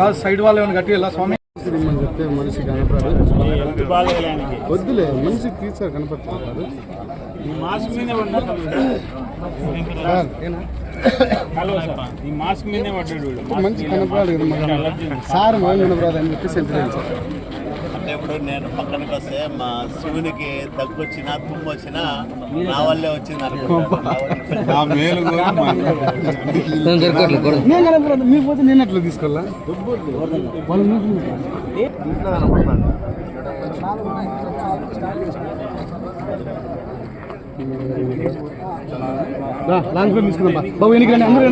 కాదు సైడ్ వాళ్ళు ఏమైనా గట్టి వెళ్ళా స్వామి? చెప్తే మనిషి కనపడారు హెల్త్ బాగాలేడానికి వద్దులే మనిషి తీసారు కనపడుతున్నారు ఈ మాస్క్ మీదే పడ్డా సార్. Hello sir. ఈ మాస్క్ మీదే పడ్డాడు వీడు. మంచి కనపడాలి. సార్ మనం కనపడాలి అని చెప్పి సెంటర్ సార్. ఇప్పుడు నేను పక్కనకి వస్తే మా శివునికి దగ్గు వచ్చినా తుమ్ము వచ్చినా నా వల్లే వచ్చింది. మీకు. పోతే నేను ఎట్లా తీసుకోవాలా? లాంగ్ ఫిల్మ్ తీసుకుందాం. బాబు ఎనికి రండి అందరూ.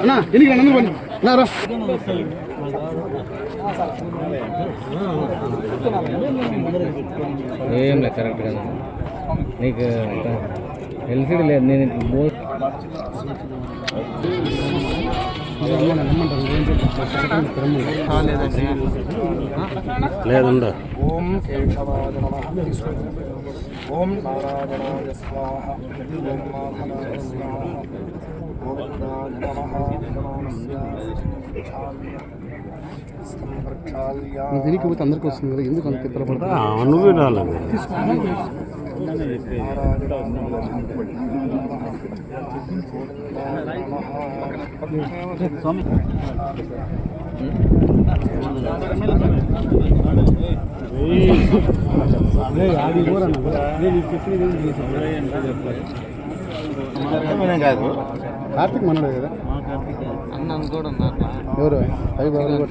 అన్నా రా ఏం లేదు కరెక్ట్ కదా నీకు ఎల్సీడీ లేదు నేను బో లేదుండ. ఓం కేశవాయ నమః. ఓం నారాయణాయ స్వాహ. ఓం మాధవాయ స్వాహ నమః. దీనికి పోతే అందరికి వస్తుంది కదా ఎందుకు అంత ఇతర నువ్వే రాలేదు అది. కాదు కార్తీక్ మనడే కదా? కూడా ఉన్నారు ఎవరు అవి బాగా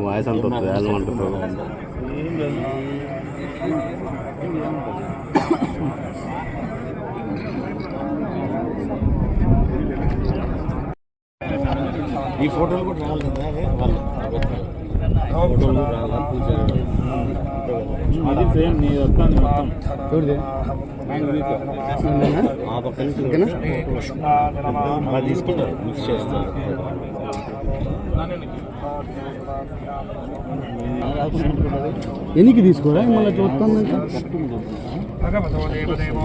వాయిస్ అంత ఈ ఫోటోలు కూడా రావాలి కదా వాళ్ళు ఫోటోలు రావాలా పూజారు అది సేమ్ నీ వస్తాను నేనా? ఆ పక్క నుంచి ఓకేనా అలా తీసుకుంటారు మిక్స్ చేస్తారు ఎనికి తీసుకోరా? మళ్ళీ చూస్తాను భవిష్యత్ దేవదేవో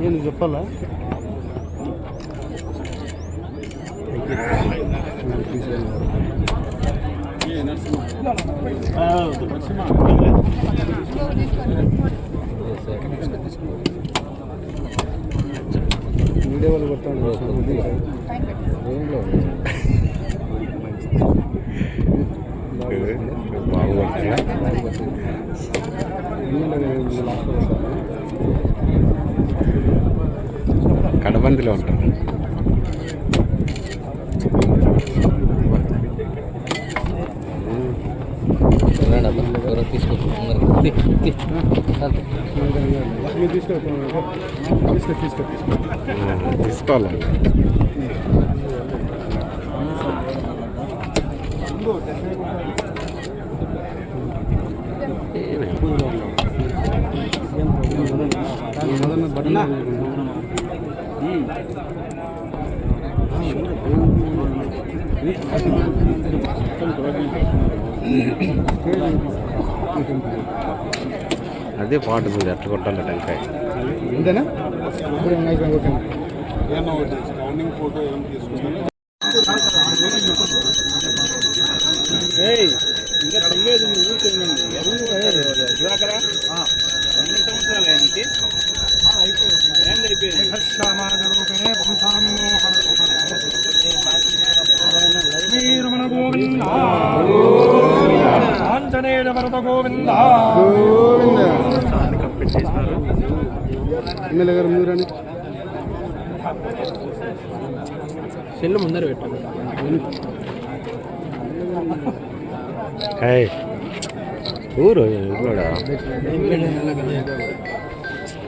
నేను చెప్పాలా వీడియో వాళ్ళు కొట్టాను రూమ్లో ఇబ్బందిలో ఉంటారు రండి అబ్బా అదే పాట ఉంది ఎట్లా కొట్టాలి టెంకాయ. అంతేనా ఇప్పుడు అయిపోయింది? ఓకే. ఏయ్! ఇంకా అయిపోయింది లక్ష్మీరమణ గోవింద ఆంజనేయ భరత గోవింద గోవింద ఎమ్మెల్యే గారు మీరు రండి సెల్లు ముందర పెట్టండి హే ఊరు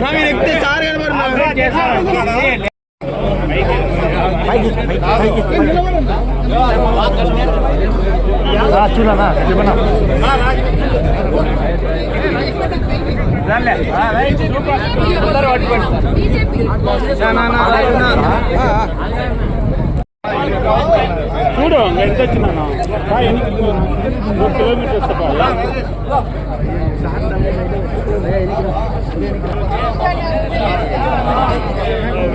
నవీన్ ఎక్కితే సార్ కనబడుతున్నారు కెమెరాలో కొంచెం డౌన్ చూడు ఎంత వచ్చినాను మూడు కిలోమీటర్స్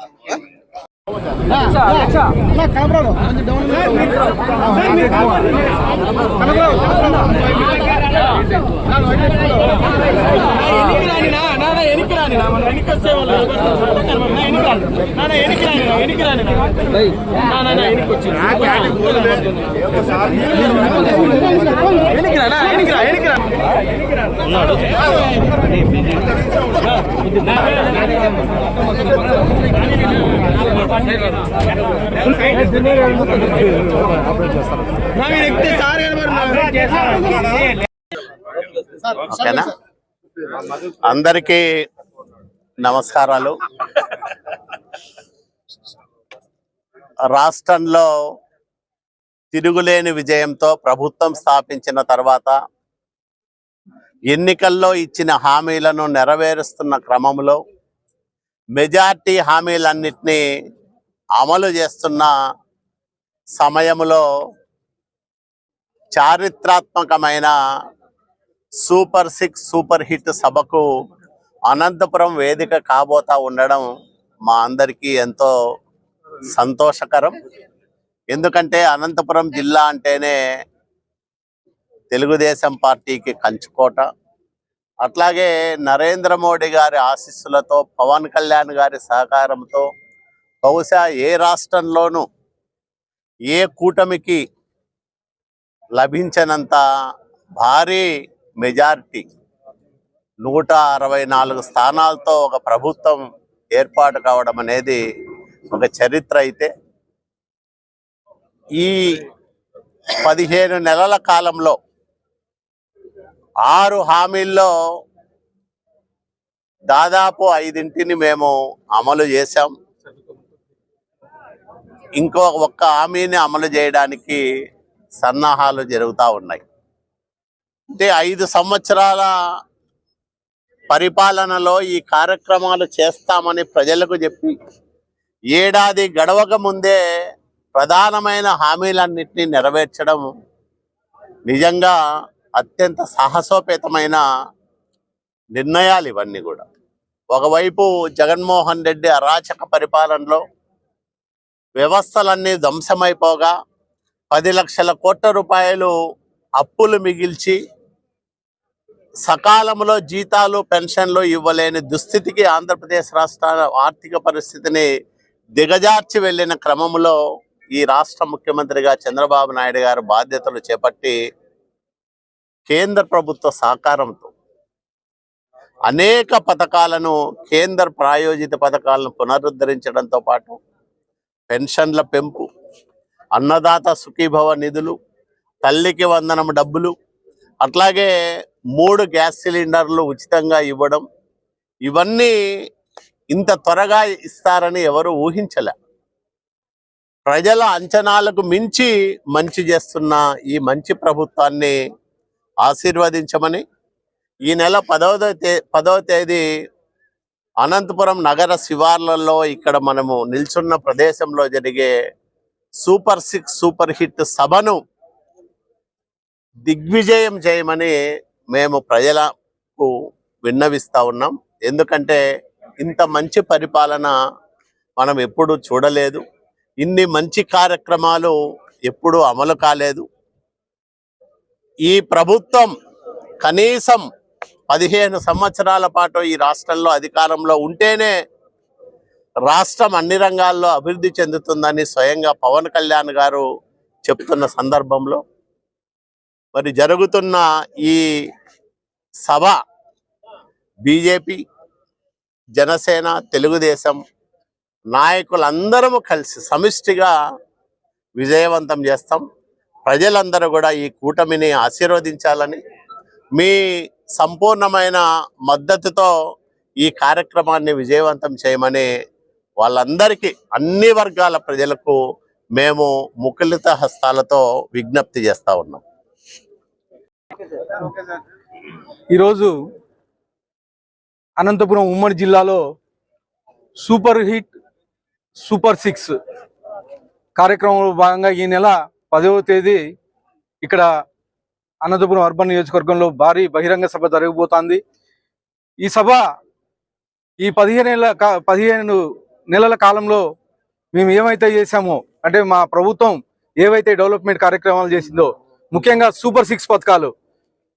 Uh, what? ఓకేనా అందరికీ నమస్కారాలు. రాష్ట్రంలో తిరుగులేని విజయంతో ప్రభుత్వం స్థాపించిన తర్వాత ఎన్నికల్లో ఇచ్చిన హామీలను నెరవేరుస్తున్న క్రమంలో మెజార్టీ హామీలన్నిటినీ అమలు చేస్తున్న సమయంలో చారిత్రాత్మకమైన సూపర్ సిక్స్ సూపర్ హిట్ సభకు అనంతపురం వేదిక కాబోతా ఉండడం మా అందరికీ ఎంతో సంతోషకరం. ఎందుకంటే అనంతపురం జిల్లా అంటేనే తెలుగుదేశం పార్టీకి కంచుకోట. అట్లాగే నరేంద్ర మోడీ గారి ఆశీస్సులతో పవన్ కళ్యాణ్ గారి సహకారంతో బహుశా ఏ రాష్ట్రంలోనూ ఏ కూటమికి లభించినంత భారీ మెజారిటీ నూట అరవై నాలుగు స్థానాలతో ఒక ప్రభుత్వం ఏర్పాటు కావడం అనేది ఒక చరిత్ర అయితే. ఈ పదిహేను నెలల కాలంలో ఆరు హామీల్లో దాదాపు ఐదింటిని మేము అమలు చేశాం. ఇంకో ఒక్క హామీని అమలు చేయడానికి సన్నాహాలు జరుగుతూ ఉన్నాయి. అంటే ఐదు సంవత్సరాల పరిపాలనలో ఈ కార్యక్రమాలు చేస్తామని ప్రజలకు చెప్పి ఏడాది గడవక ముందే ప్రధానమైన హామీలన్నింటినీ నెరవేర్చడం నిజంగా అత్యంత సాహసోపేతమైన నిర్ణయాలు ఇవన్నీ కూడా. ఒకవైపు జగన్మోహన్ రెడ్డి అరాచక పరిపాలనలో వ్యవస్థలన్నీ ధ్వంసమైపోగా పది లక్షల కోట్ల రూపాయలు అప్పులు మిగిల్చి సకాలంలో జీతాలు పెన్షన్లు ఇవ్వలేని దుస్థితికి ఆంధ్రప్రదేశ్ రాష్ట్ర ఆర్థిక పరిస్థితిని దిగజార్చి వెళ్ళిన క్రమంలో ఈ రాష్ట్ర ముఖ్యమంత్రిగా చంద్రబాబు నాయుడు గారు బాధ్యతలు చేపట్టి కేంద్ర ప్రభుత్వ సహకారంతో అనేక పథకాలను కేంద్ర ప్రాయోజిత పథకాలను పునరుద్ధరించడంతో పాటు పెన్షన్ల పెంపు అన్నదాత సుఖీభవ నిధులు తల్లికి వందనం డబ్బులు అట్లాగే మూడు గ్యాస్ సిలిండర్లు ఉచితంగా ఇవ్వడం ఇవన్నీ ఇంత త్వరగా ఇస్తారని ఎవరు ఊహించలే. ప్రజల అంచనాలకు మించి మంచి చేస్తున్న ఈ మంచి ప్రభుత్వాన్ని ఆశీర్వదించమని ఈ నెల పదవ తే పదవ తేదీ అనంతపురం నగర శివార్లలో ఇక్కడ మనము నిల్చున్న ప్రదేశంలో జరిగే సూపర్ సిక్స్ సూపర్ హిట్ సభను దిగ్విజయం చేయమని మేము ప్రజలకు విన్నవిస్తూ ఉన్నాం. ఎందుకంటే ఇంత మంచి పరిపాలన మనం ఎప్పుడు చూడలేదు. ఇన్ని మంచి కార్యక్రమాలు ఎప్పుడు అమలు కాలేదు. ఈ ప్రభుత్వం కనీసం పదిహేను సంవత్సరాల పాటు ఈ రాష్ట్రంలో అధికారంలో ఉంటేనే రాష్ట్రం అన్ని రంగాల్లో అభివృద్ధి చెందుతుందని స్వయంగా పవన్ కళ్యాణ్ గారు చెప్తున్న సందర్భంలో మరి జరుగుతున్న ఈ సభ బీజేపీ జనసేన తెలుగుదేశం నాయకులందరము కలిసి సమిష్టిగా విజయవంతం చేస్తాం. ప్రజలందరూ కూడా ఈ కూటమిని ఆశీర్వదించాలని మీ సంపూర్ణమైన మద్దతుతో ఈ కార్యక్రమాన్ని విజయవంతం చేయమని వాళ్ళందరికీ అన్ని వర్గాల ప్రజలకు మేము ముఖలిత హస్తాలతో విజ్ఞప్తి చేస్తూ ఉన్నాం. ఈరోజు అనంతపురం ఉమ్మడి జిల్లాలో సూపర్ హిట్ సూపర్ సిక్స్ కార్యక్రమంలో భాగంగా ఈ నెల పదవ తేదీ ఇక్కడ అనంతపురం అర్బన్ నియోజకవర్గంలో భారీ బహిరంగ సభ జరగబోతోంది. ఈ సభ ఈ పదిహేను నెలల పదిహేను నెలల కాలంలో మేము ఏమైతే చేశామో అంటే మా ప్రభుత్వం ఏవైతే డెవలప్మెంట్ కార్యక్రమాలు చేసిందో ముఖ్యంగా సూపర్ సిక్స్ పథకాలు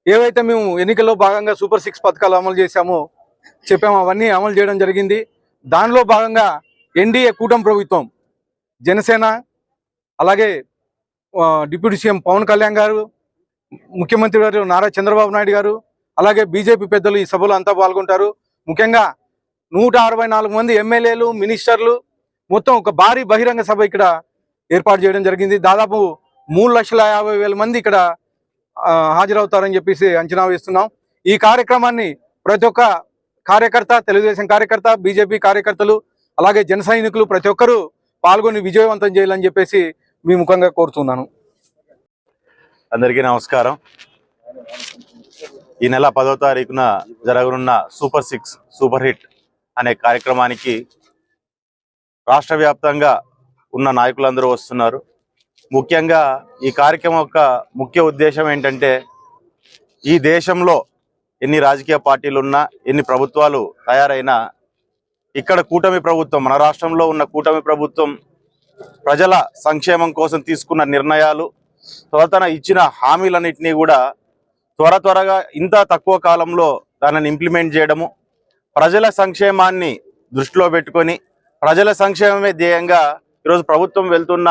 ఏవైతే మేము ఎన్నికల్లో భాగంగా సూపర్ సిక్స్ పథకాలు అమలు చేశామో చెప్పాము అవన్నీ అమలు చేయడం జరిగింది. దానిలో భాగంగా ఎన్డీఏ కూటమి ప్రభుత్వం జనసేన అలాగే డిప్యూటీ సీఎం పవన్ కళ్యాణ్ గారు ముఖ్యమంత్రి గారు నారా చంద్రబాబు నాయుడు గారు అలాగే బీజేపీ పెద్దలు ఈ సభలో అంతా పాల్గొంటారు. ముఖ్యంగా నూట అరవై నాలుగు మంది ఎమ్మెల్యేలు మినిస్టర్లు మొత్తం ఒక భారీ బహిరంగ సభ ఇక్కడ ఏర్పాటు చేయడం జరిగింది. దాదాపు మూడు లక్షల యాభై వేల మంది ఇక్కడ హాజరవుతారని చెప్పేసి అంచనా వేస్తున్నాం. ఈ కార్యక్రమాన్ని ప్రతి ఒక్క కార్యకర్త తెలుగుదేశం కార్యకర్త బీజేపీ కార్యకర్తలు అలాగే జన సైనికులు ప్రతి ఒక్కరూ పాల్గొని విజయవంతం చేయాలని చెప్పేసి మీ ముఖంగా కోరుతున్నాను. అందరికీ నమస్కారం. ఈ నెల పదో తారీఖున జరగనున్న సూపర్ సిక్స్ సూపర్ హిట్ అనే కార్యక్రమానికి రాష్ట్ర వ్యాప్తంగా ఉన్న నాయకులందరూ వస్తున్నారు. ముఖ్యంగా ఈ కార్యక్రమం యొక్క ముఖ్య ఉద్దేశం ఏంటంటే ఈ దేశంలో ఎన్ని రాజకీయ పార్టీలు ఉన్నా ఎన్ని ప్రభుత్వాలు తయారైనా ఇక్కడ కూటమి ప్రభుత్వం మన రాష్ట్రంలో ఉన్న కూటమి ప్రభుత్వం ప్రజల సంక్షేమం కోసం తీసుకున్న నిర్ణయాలు త్వరతన ఇచ్చిన హామీలన్నింటినీ కూడా త్వర త్వరగా ఇంత తక్కువ కాలంలో దానిని ఇంప్లిమెంట్ చేయడము ప్రజల సంక్షేమాన్ని దృష్టిలో పెట్టుకొని ప్రజల సంక్షేమమే ధ్యేయంగా ఈరోజు ప్రభుత్వం వెళ్తున్న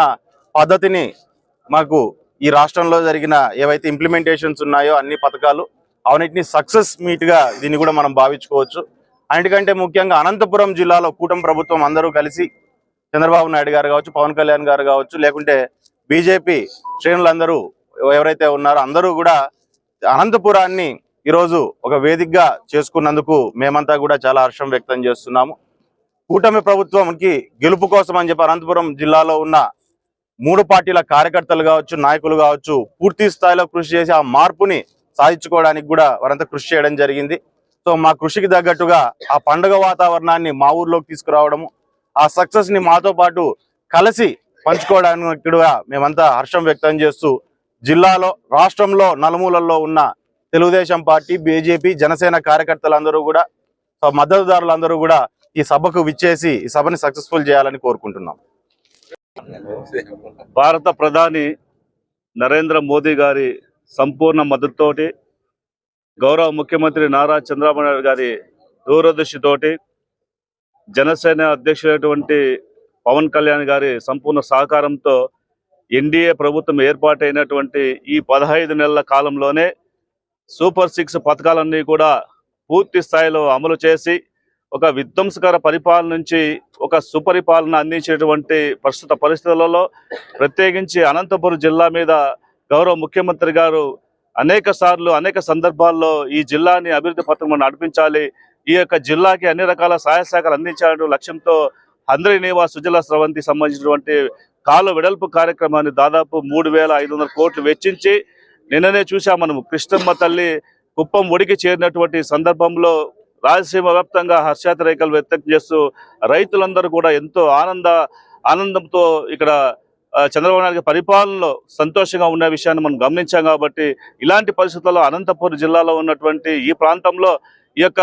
పద్ధతిని మాకు ఈ రాష్ట్రంలో జరిగిన ఏవైతే ఇంప్లిమెంటేషన్స్ ఉన్నాయో అన్ని పథకాలు అవన్నిటిని సక్సెస్ మీట్గా దీన్ని కూడా మనం భావించుకోవచ్చు. అన్నిటికంటే ముఖ్యంగా అనంతపురం జిల్లాలో కూటమి ప్రభుత్వం అందరూ కలిసి చంద్రబాబు నాయుడు గారు కావచ్చు పవన్ కళ్యాణ్ గారు కావచ్చు లేకుంటే బీజేపీ శ్రేణులందరూ ఎవరైతే ఉన్నారో అందరూ కూడా అనంతపురాన్ని ఈరోజు ఒక వేదికగా చేసుకున్నందుకు మేమంతా కూడా చాలా హర్షం వ్యక్తం చేస్తున్నాము. కూటమి ప్రభుత్వంకి గెలుపు కోసం అని చెప్పి అనంతపురం జిల్లాలో ఉన్న మూడు పార్టీల కార్యకర్తలు కావచ్చు నాయకులు కావచ్చు పూర్తి స్థాయిలో కృషి చేసి ఆ మార్పుని సాధించుకోవడానికి కూడా వారంతా కృషి చేయడం జరిగింది. సో మా కృషికి తగ్గట్టుగా ఆ పండుగ వాతావరణాన్ని మా ఊర్లోకి తీసుకురావడము ఆ సక్సెస్ని మాతో పాటు కలిసి పంచుకోవడానికి మేమంతా హర్షం వ్యక్తం చేస్తూ జిల్లాలో రాష్ట్రంలో నలుమూలల్లో ఉన్న తెలుగుదేశం పార్టీ బీజేపీ జనసేన కార్యకర్తలందరూ కూడా మద్దతుదారులందరూ కూడా ఈ సభకు విచ్చేసి ఈ సభని సక్సెస్ఫుల్ చేయాలని కోరుకుంటున్నాం. భారత ప్రధాని నరేంద్ర మోదీ గారి సంపూర్ణ మద్దతుతోటి గౌరవ ముఖ్యమంత్రి నారా చంద్రబాబు నాయుడు గారి దూరదృష్టితోటి జనసేన అధ్యక్షుడైనటువంటి పవన్ కళ్యాణ్ గారి సంపూర్ణ సహకారంతో ఎన్డీఏ ప్రభుత్వం ఏర్పాటైనటువంటి ఈ పదహైదు నెలల కాలంలోనే సూపర్ సిక్స్ పథకాలన్నీ కూడా పూర్తి స్థాయిలో అమలు చేసి ఒక విధ్వంసకర పరిపాలన నుంచి ఒక సుపరిపాలన అందించేటువంటి ప్రస్తుత పరిస్థితులలో ప్రత్యేకించి అనంతపురం జిల్లా మీద గౌరవ ముఖ్యమంత్రి గారు అనేక సార్లు అనేక సందర్భాల్లో ఈ జిల్లాని అభివృద్ధి పథకం నడిపించాలి ఈ యొక్క జిల్లాకి అన్ని రకాల సహాయ శాఖలు అందించాలనే లక్ష్యంతో అందరి నేవా సుజల స్రవంతి సంబంధించినటువంటి కాలు వెడల్పు కార్యక్రమాన్ని దాదాపు మూడు వేల ఐదు వందల కోట్లు వెచ్చించి నిన్ననే చూసాం మనం కృష్ణమ్మ తల్లి కుప్పం ఒడికి చేరినటువంటి సందర్భంలో రాయలసీమ వ్యాప్తంగా హర్షాతిరేకలు వ్యక్తం చేస్తూ రైతులందరూ కూడా ఎంతో ఆనంద ఆనందంతో ఇక్కడ చంద్రబాబు నాయుడు పరిపాలనలో సంతోషంగా ఉన్న విషయాన్ని మనం గమనించాం కాబట్టి ఇలాంటి పరిస్థితుల్లో అనంతపురం జిల్లాలో ఉన్నటువంటి ఈ ప్రాంతంలో ఈ యొక్క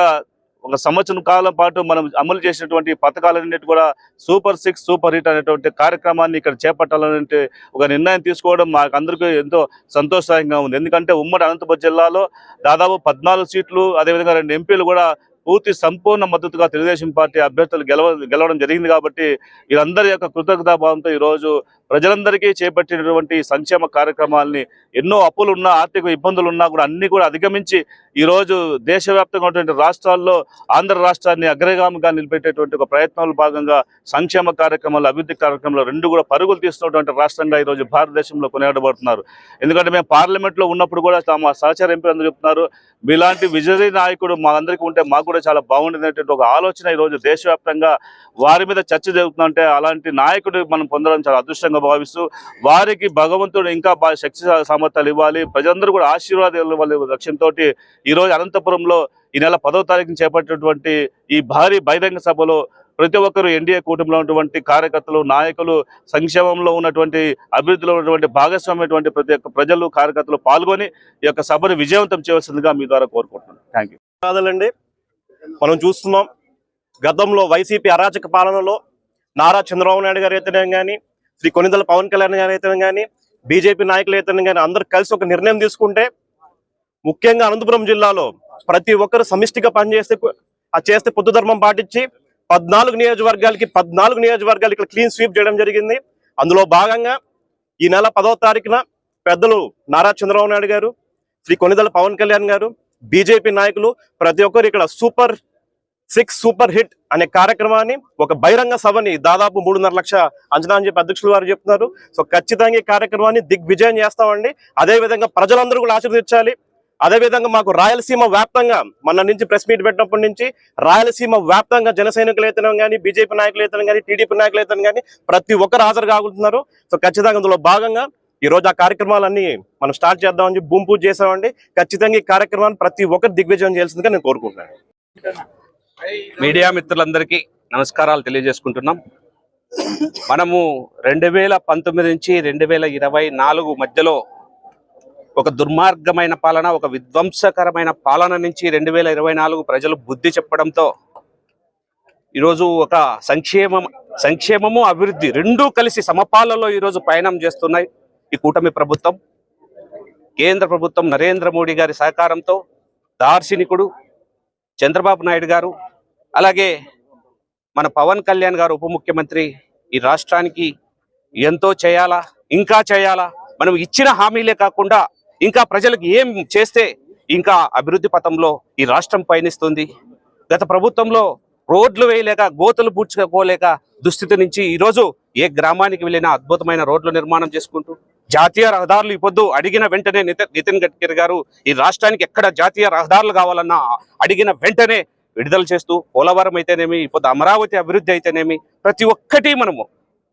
ఒక సంవత్సరం కాలం పాటు మనం అమలు చేసినటువంటి పథకాలన్నిటి కూడా సూపర్ సిక్స్ సూపర్ హిట్ అనేటువంటి కార్యక్రమాన్ని ఇక్కడ చేపట్టాలనే ఒక నిర్ణయం తీసుకోవడం మాకు అందరికీ ఎంతో సంతోషదాయకంగా ఉంది. ఎందుకంటే ఉమ్మడి అనంతపురం జిల్లాలో దాదాపు పద్నాలుగు సీట్లు అదేవిధంగా రెండు ఎంపీలు కూడా పూర్తి సంపూర్ణ మద్దతుగా తెలుగుదేశం పార్టీ అభ్యర్థులు గెలవ గెలవడం జరిగింది కాబట్టి వీరందరి యొక్క కృతజ్ఞతాభావంతో ఈరోజు ప్రజలందరికీ చేపట్టినటువంటి సంక్షేమ కార్యక్రమాలని ఎన్నో అప్పులు ఉన్నా ఆర్థిక ఇబ్బందులు ఉన్నా కూడా అన్నీ కూడా అధిగమించి ఈరోజు దేశవ్యాప్తంగా ఉన్నటువంటి రాష్ట్రాల్లో ఆంధ్ర రాష్ట్రాన్ని అగ్రగామిగా నిలిపెట్టేటువంటి ఒక ప్రయత్నంలో భాగంగా సంక్షేమ కార్యక్రమాలు అభివృద్ధి కార్యక్రమాలు రెండు కూడా పరుగులు తీస్తున్నటువంటి రాష్ట్రంగా ఈరోజు భారతదేశంలో కొనియాడబడుతున్నారు. ఎందుకంటే మేము పార్లమెంట్లో ఉన్నప్పుడు కూడా తమ సహచార ఎంపీ అందరూ చెప్తున్నారు మీలాంటి విజయీ నాయకుడు మా అందరికీ ఉంటే మాకు కూడా చాలా బాగుండేటువంటి ఒక ఆలోచన ఈరోజు దేశవ్యాప్తంగా వారి మీద చర్చ జరుగుతుందంటే అలాంటి నాయకుడు మనం పొందడం చాలా అదృష్టంగా భావిస్తూ వారికి భగవంతుడు ఇంకా బాగా శక్తి సామర్థ్యాలు ఇవ్వాలి. ప్రజలందరూ కూడా ఆశీర్వాదాలు ఇవ్వాలి లక్ష్యంతో ఈరోజు అనంతపురంలో ఈ నెల పదో తారీఖున చేపట్టినటువంటి ఈ భారీ బహిరంగ సభలో ప్రతి ఒక్కరు ఎన్డీఏ కూటమిలో ఉన్నటువంటి కార్యకర్తలు నాయకులు సంక్షేమంలో ఉన్నటువంటి అభివృద్ధిలో ఉన్నటువంటి భాగస్వామ్యటువంటి ప్రతి ఒక్క ప్రజలు కార్యకర్తలు పాల్గొని ఈ యొక్క సభను విజయవంతం చేయవలసిందిగా మీ ద్వారా కోరుకుంటున్నాను. థ్యాంక్ యూ కాదులండి మనం చూస్తున్నాం గతంలో వైసీపీ అరాచక పాలనలో నారా చంద్రబాబు నాయుడు గారు అయితేనే కానీ శ్రీ కొనిదల పవన్ కళ్యాణ్ గారు అయితేనే కానీ బీజేపీ నాయకులు అయితేనే కానీ అందరూ కలిసి ఒక నిర్ణయం తీసుకుంటే ముఖ్యంగా అనంతపురం జిల్లాలో ప్రతి ఒక్కరు సమిష్టిగా పనిచేస్తే చేస్తే పొద్దు ధర్మం పాటించి పద్నాలుగు నియోజకవర్గాలకి పద్నాలుగు నియోజకవర్గాలు ఇక్కడ క్లీన్ స్వీప్ చేయడం జరిగింది. అందులో భాగంగా ఈ నెల పదవ తారీఖున పెద్దలు నారా చంద్రబాబు నాయుడు గారు శ్రీ కొనిదల పవన్ కళ్యాణ్ గారు బీజేపీ నాయకులు ప్రతి ఒక్కరు ఇక్కడ సూపర్ సిక్స్ సూపర్ హిట్ అనే కార్యక్రమాన్ని ఒక బహిరంగ సభని దాదాపు మూడున్నర లక్ష అంచనా అని చెప్పి అధ్యక్షులు వారు చెప్తున్నారు. సో ఖచ్చితంగా ఈ కార్యక్రమాన్ని దిగ్విజయం చేస్తామండి. అదే విధంగా ప్రజలందరూ కూడా ఆశీర్వదించాలి. అదే విధంగా మాకు రాయలసీమ వ్యాప్తంగా మన నుంచి ప్రెస్ మీట్ పెట్టినప్పటి నుంచి రాయలసీమ వ్యాప్తంగా జన సైనికులు అయితేనే కానీ బీజేపీ నాయకులు అయితేనే కానీ టీడీపీ నాయకులు అయితేనే కానీ ప్రతి ఒక్కరు హాజరు కాకుంటున్నారు. సో ఖచ్చితంగా అందులో భాగంగా ఈ రోజు ఆ కార్యక్రమాలన్నీ మనం స్టార్ట్ చేద్దామని చెప్పి భూమి పూజ చేసామండి ఖచ్చితంగా ఈ కార్యక్రమాన్ని ప్రతి ఒక్కరు దిగ్విజయం చేయాల్సిందిగా నేను కోరుకుంటున్నాను. మీడియా మిత్రులందరికీ నమస్కారాలు తెలియజేసుకుంటున్నాం. మనము రెండు వేల పంతొమ్మిది నుంచి రెండు వేల ఇరవై నాలుగు మధ్యలో ఒక దుర్మార్గమైన పాలన ఒక విధ్వంసకరమైన పాలన నుంచి రెండు వేల ఇరవై నాలుగు ప్రజలు బుద్ధి చెప్పడంతో ఈరోజు ఒక సంక్షేమం సంక్షేమము అభివృద్ధి రెండూ కలిసి సమపాలలో ఈరోజు ప్రయాణం చేస్తున్నాయి ఈ కూటమి ప్రభుత్వం. కేంద్ర ప్రభుత్వం నరేంద్ర మోడీ గారి సహకారంతో దార్శనికుడు చంద్రబాబు నాయుడు గారు అలాగే మన పవన్ కళ్యాణ్ గారు ఉప ముఖ్యమంత్రి ఈ రాష్ట్రానికి ఎంతో చేయాలా ఇంకా చేయాలా మనం ఇచ్చిన హామీలే కాకుండా ఇంకా ప్రజలకు ఏం చేస్తే ఇంకా అభివృద్ధి పథంలో ఈ రాష్ట్రం పయనిస్తుంది? గత ప్రభుత్వంలో రోడ్లు వేయలేక గోతులు పూడ్చుకోలేక దుస్థితి నుంచి ఈరోజు ఏ గ్రామానికి వెళ్ళినా అద్భుతమైన రోడ్లు నిర్మాణం చేసుకుంటూ జాతీయ రహదారులు ఇప్పుడు అడిగిన వెంటనే నితిన్ గడ్కరీ గారు ఈ రాష్ట్రానికి ఎక్కడ జాతీయ రహదారులు కావాలన్నా అడిగిన వెంటనే విడుదల చేస్తూ పోలవరం అయితేనేమి ఇప్పుడు అమరావతి అభివృద్ధి అయితేనేమి ప్రతి ఒక్కటి మనము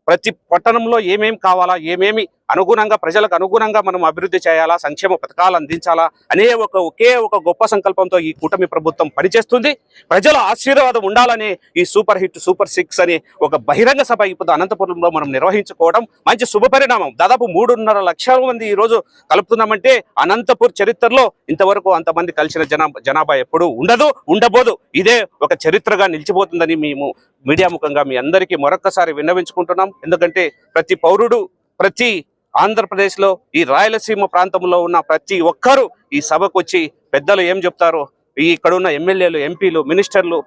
ప్రతి పట్టణంలో ఏమేమి కావాలా ఏమేమి అనుగుణంగా ప్రజలకు అనుగుణంగా మనం అభివృద్ధి చేయాలా సంక్షేమ పథకాలు అందించాలా అనే ఒక ఒకే ఒక గొప్ప సంకల్పంతో ఈ కూటమి ప్రభుత్వం పనిచేస్తుంది. ప్రజల ఆశీర్వాదం ఉండాలని ఈ సూపర్ హిట్ సూపర్ సిక్స్ అని ఒక బహిరంగ సభ ఇప్పుడు అనంతపురంలో మనం నిర్వహించుకోవడం మంచి శుభ పరిణామం. దాదాపు మూడున్నర లక్షల మంది ఈ రోజు కలుపుతున్నామంటే అనంతపూర్ చరిత్రలో ఇంతవరకు అంతమంది కలిసిన జనా జనాభా ఎప్పుడు ఉండదు ఉండబోదు. ఇదే ఒక చరిత్రగా నిలిచిపోతుందని మేము మీడియా ముఖంగా మీ అందరికీ మరొక్కసారి విన్నవించుకుంటున్నాం. ఎందుకంటే ప్రతి పౌరుడు ప్రతి ఆంధ్రప్రదేశ్లో ఈ రాయలసీమ ప్రాంతంలో ఉన్న ప్రతి ఒక్కరూ ఈ సభకు వచ్చి పెద్దలు ఏం చెప్తారో? ఇక్కడ ఉన్న ఎమ్మెల్యేలు ఎంపీలు మినిస్టర్లు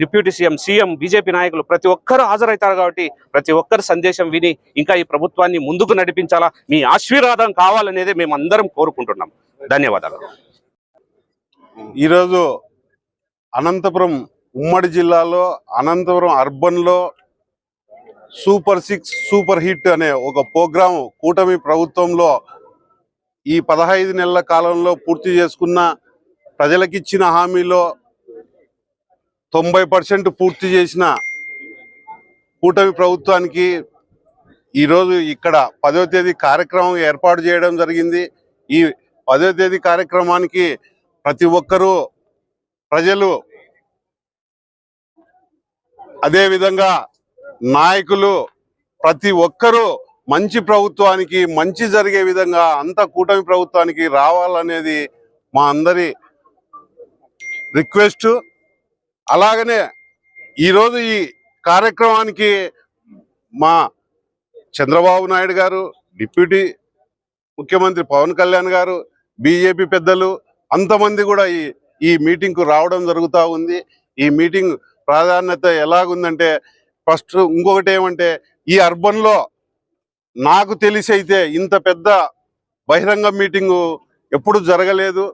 డిప్యూటీ సీఎం సీఎం బీజేపీ నాయకులు ప్రతి ఒక్కరూ హాజరవుతారు కాబట్టి ప్రతి ఒక్కరు సందేశం విని ఇంకా ఈ ప్రభుత్వాన్ని ముందుకు నడిపించాలా? మీ ఆశీర్వాదం కావాలనేది మేము అందరం కోరుకుంటున్నాం. ధన్యవాదాలు. ఈరోజు అనంతపురం ఉమ్మడి జిల్లాలో అనంతపురం అర్బన్లో సూపర్ సిక్స్ సూపర్ హిట్ అనే ఒక ప్రోగ్రాం కూటమి ప్రభుత్వంలో ఈ పదహైదు నెలల కాలంలో పూర్తి చేసుకున్న ప్రజలకిచ్చిన హామీలో తొంభై పర్సెంట్ పూర్తి చేసిన కూటమి ప్రభుత్వానికి ఈరోజు ఇక్కడ పదో తేదీ కార్యక్రమం ఏర్పాటు చేయడం జరిగింది. ఈ పదో తేదీ కార్యక్రమానికి ప్రతి ఒక్కరూ ప్రజలు అదే విధంగా నాయకులు ప్రతి ఒక్కరూ మంచి ప్రభుత్వానికి మంచి జరిగే విధంగా అంత కూటమి ప్రభుత్వానికి రావాలనేది మా అందరి రిక్వెస్ట్. అలాగనే ఈరోజు ఈ కార్యక్రమానికి మా చంద్రబాబు నాయుడు గారు డిప్యూటీ ముఖ్యమంత్రి పవన్ కళ్యాణ్ గారు బీజేపీ పెద్దలు అంతమంది కూడా ఈ ఈ మీటింగ్కు రావడం జరుగుతూ ఉంది. ఈ మీటింగ్ ప్రాధాన్యత ఎలాగుందంటే ఫస్ట్ ఇంకొకటి ఏమంటే ఈ అర్బన్లో నాకు తెలిసి అయితే ఇంత పెద్ద బహిరంగ మీటింగు ఎప్పుడు జరగలేదు.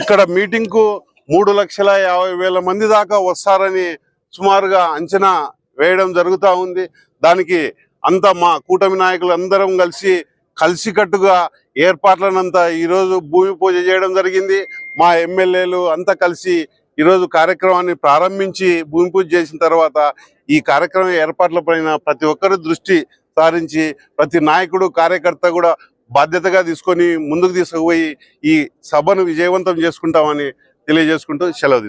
ఇక్కడ మీటింగ్కు మూడు లక్షల యాభై వేల మంది దాకా వస్తారని సుమారుగా అంచనా వేయడం జరుగుతూ ఉంది. దానికి అంతా మా కూటమి నాయకులు అందరం కలిసి కలిసికట్టుగా ఏర్పాట్లనంతా ఈరోజు భూమి పూజ చేయడం జరిగింది. మా ఎమ్మెల్యేలు అంతా కలిసి ఈరోజు కార్యక్రమాన్ని ప్రారంభించి భూమి పూజ చేసిన తర్వాత ఈ కార్యక్రమం ఏర్పాట్ల పైన ప్రతి ఒక్కరు దృష్టి సారించి ప్రతి నాయకుడు కార్యకర్త కూడా బాధ్యతగా తీసుకొని ముందుకు తీసుకుపోయి ఈ సభను విజయవంతం చేసుకుంటామని తెలియజేసుకుంటూ సెలవు